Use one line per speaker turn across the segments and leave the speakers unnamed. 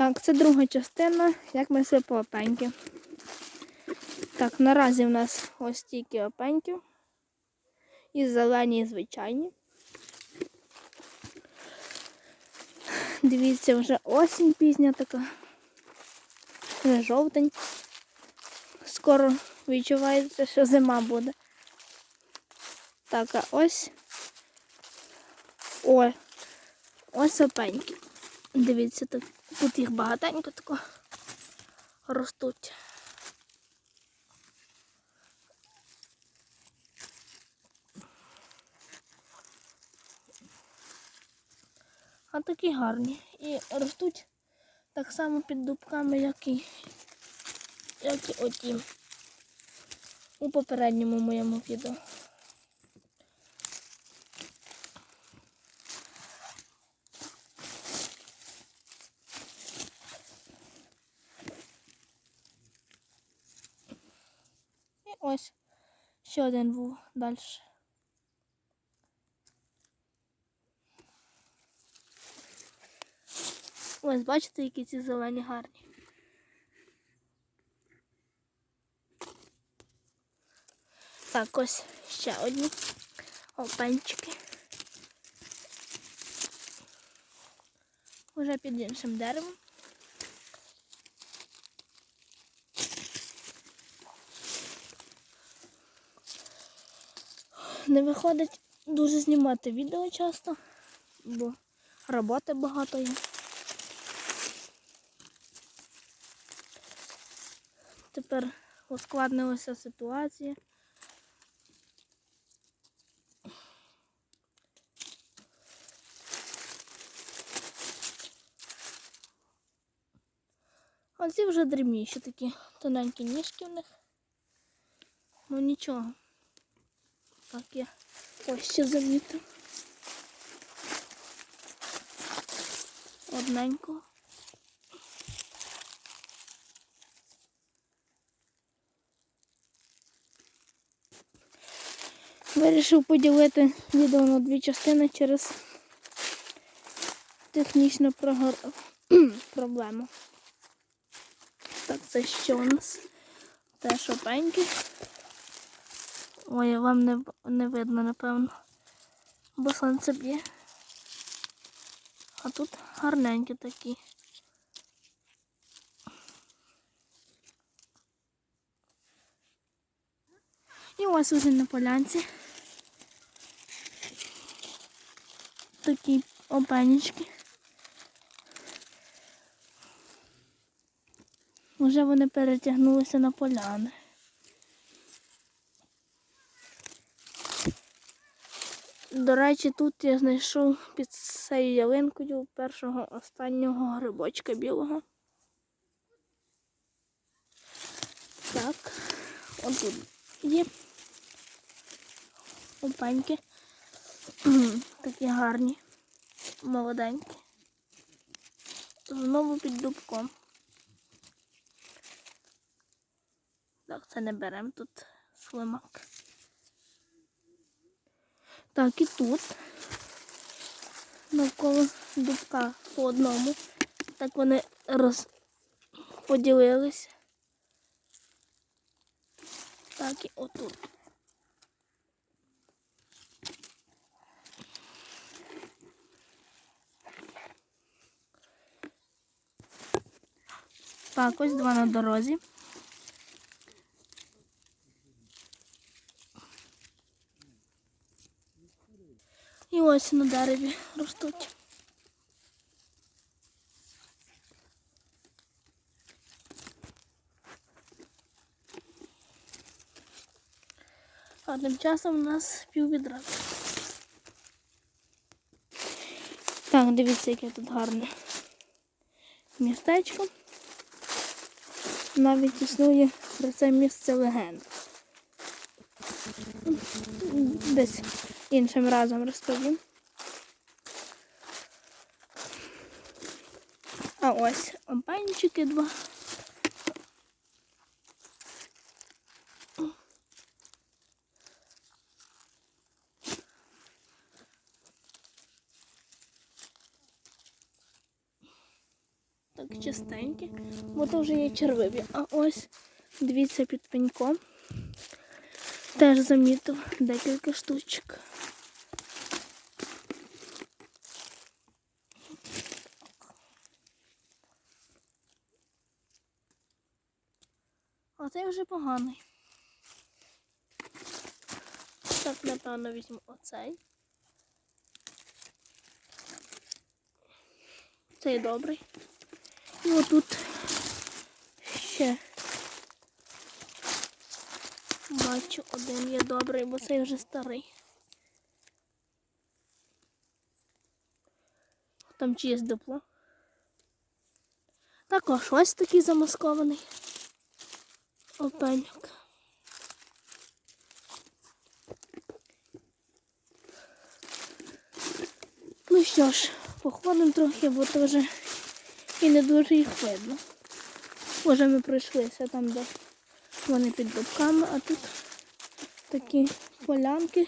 Так, це друга частина, як ми йшли опеньки. Так, наразі в нас ось тільки опеньки. І зелені, і звичайні. Дивіться, вже осінь пізня така. Вже жовтень. Скоро відчувається, що зима буде. Так, а ось. Ой, ось опеньки. Дивіться, так, тут їх багатенько тако ростуть. А такі гарні. І ростуть так само під дубками, як і, як і оті у попередньому моєму відео. Ось ще один був далі. Ось бачите, які ці зелені гарні. Так, ось ще одні опенчики. Уже під іншим деревом. Не виходить дуже знімати відео часто, бо роботи багато є. Тепер ускладнилася ситуація. Оці вже дрібніші такі тоненькі ніжки в них. Ну нічого. Так я ось ще замітив. Одненького. Вирішив поділити відео на дві частини через технічну прогор- проблему. Так, це що у нас? Теж опеньки. Ой, вам не, не видно, напевно. Бо сонце б'є. А тут гарненькі такі. І ось уже на полянці. Такі опенічки. Уже вони перетягнулися на поляни. До речі, тут я знайшов під цією ялинкою першого останнього грибочка білого. Так, отут є опеньки. Такі гарні, молоденькі. Знову під дубком. Так, це не беремо тут слимак. Так, і тут навколо дубка по одному. Так вони розподілилися. Так і отут. Так, ось два на дорозі. І ось на дереві ростуть. А тим часом у нас піввідра. Так, дивіться, яке тут гарне містечко. Навіть існує про це місце легенд. Десь іншим разом розповім. А ось опанчики два. так частенькі, бо то вже є червиві. А ось дивіться під пеньком. Теж замітив декілька штучок. Вже поганий. Так, напевно, візьму оцей. Цей добрий. І отут ще бачу один є добрий, бо цей вже старий. Там чиєсь дупло. Також ось такий замаскований опеньок. Ну що ж, походимо трохи, бо то вже і не дуже їх видно. Може ми пройшлися там, де вони під дубками, а тут такі полянки.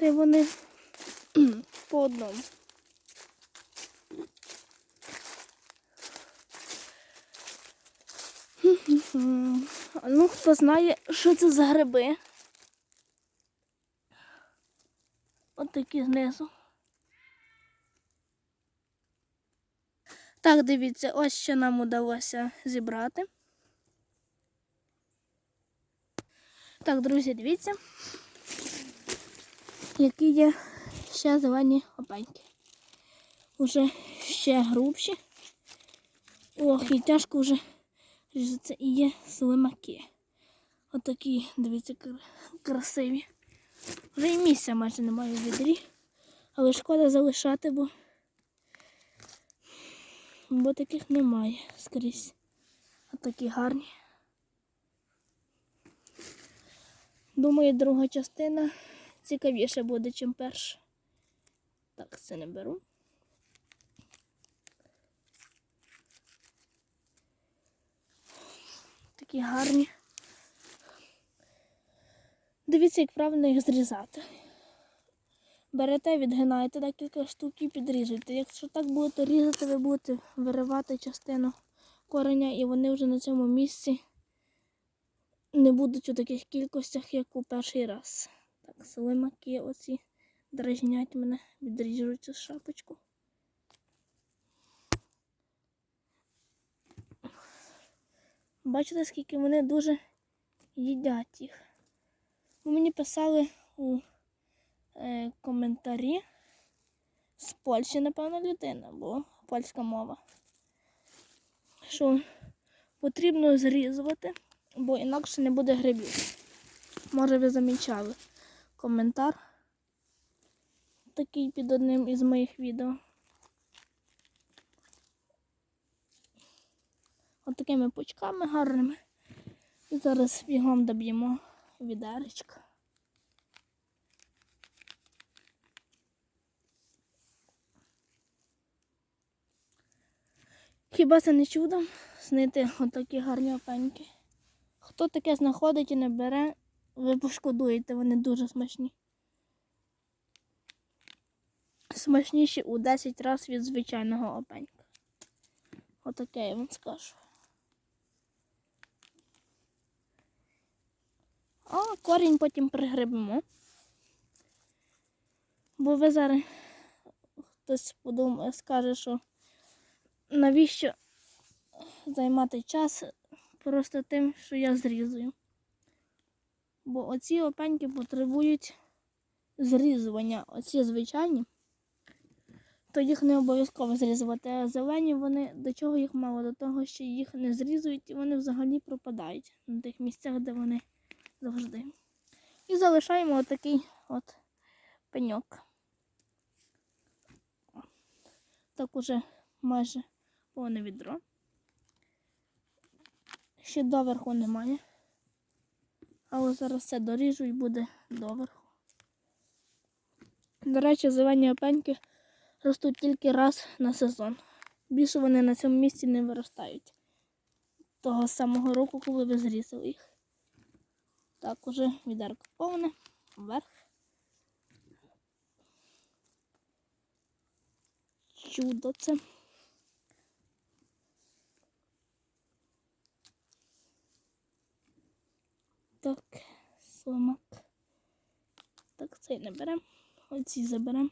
Й вони по одному. М, а Ну, хто знає, що це за гриби? От такі знизу. Так, дивіться, ось що нам удалося зібрати. Так, друзі, дивіться, які є ще зелені опеньки. Уже ще грубші. Ох, і тяжко вже ріжеться і є слимаки. Отакі, дивіться, красиві. Вже і місця майже немає в відрі, але шкода залишати, бо, бо таких немає скрізь. А такі гарні. Думаю, друга частина цікавіше буде, ніж перша. Так, це не беру. Такі гарні. Дивіться, як правильно їх зрізати. Берете, відгинаєте декілька штук і підріжете. Якщо так будете різати, ви будете виривати частину кореня, і вони вже на цьому місці не будуть у таких кількостях, як у перший раз. Так, слимаки оці дражнять мене, відріжуть цю шапочку. Бачите, скільки вони дуже їдять їх. Ви мені писали у е, коментарі з Польщі, напевно, людина, бо польська мова. Що потрібно зрізувати, бо інакше не буде грибів. Може, ви замічали коментар такий під одним із моїх відео. От такими пучками гарними. І зараз бігом доб'ємо відеречко. Хіба це не чудо знайти отакі гарні опеньки? Хто таке знаходить і не бере, ви пошкодуєте, вони дуже смачні. Смачніші у 10 разів від звичайного опенька. Отаке я вам скажу. А корінь потім пригребемо. Бо ви зараз хтось подумає, скаже, що навіщо займати час просто тим, що я зрізую. Бо оці опеньки потребують зрізування. Оці звичайні, то їх не обов'язково зрізувати. А зелені вони до чого їх мало? До того, що їх не зрізують і вони взагалі пропадають на тих місцях, де вони завжди. І залишаємо отакий от пеньок. Так уже майже повне відро. Ще доверху немає. Але зараз це доріжу і буде доверху. До речі, зелені опеньки ростуть тільки раз на сезон. Більше вони на цьому місці не виростають. Того самого року, коли ви зрізали їх. Так, уже відерко повне, вверх. чудо це. Так, слимак. Так, цей не беремо. Оці заберемо.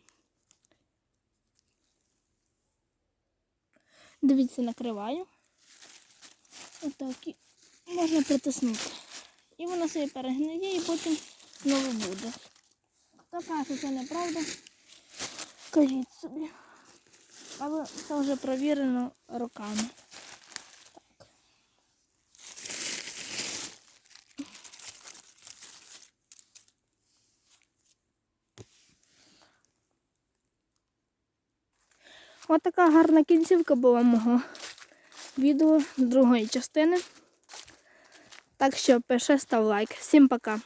Дивіться, накриваю. Отак і можна притиснути. І вона собі перегниє і потім знову буде. Така, що це неправда. Кажіть собі. Але це вже провірено роками. Так. Ось така гарна кінцівка була мого відео другої частини. Так що пиши, став лайк. Всім пока.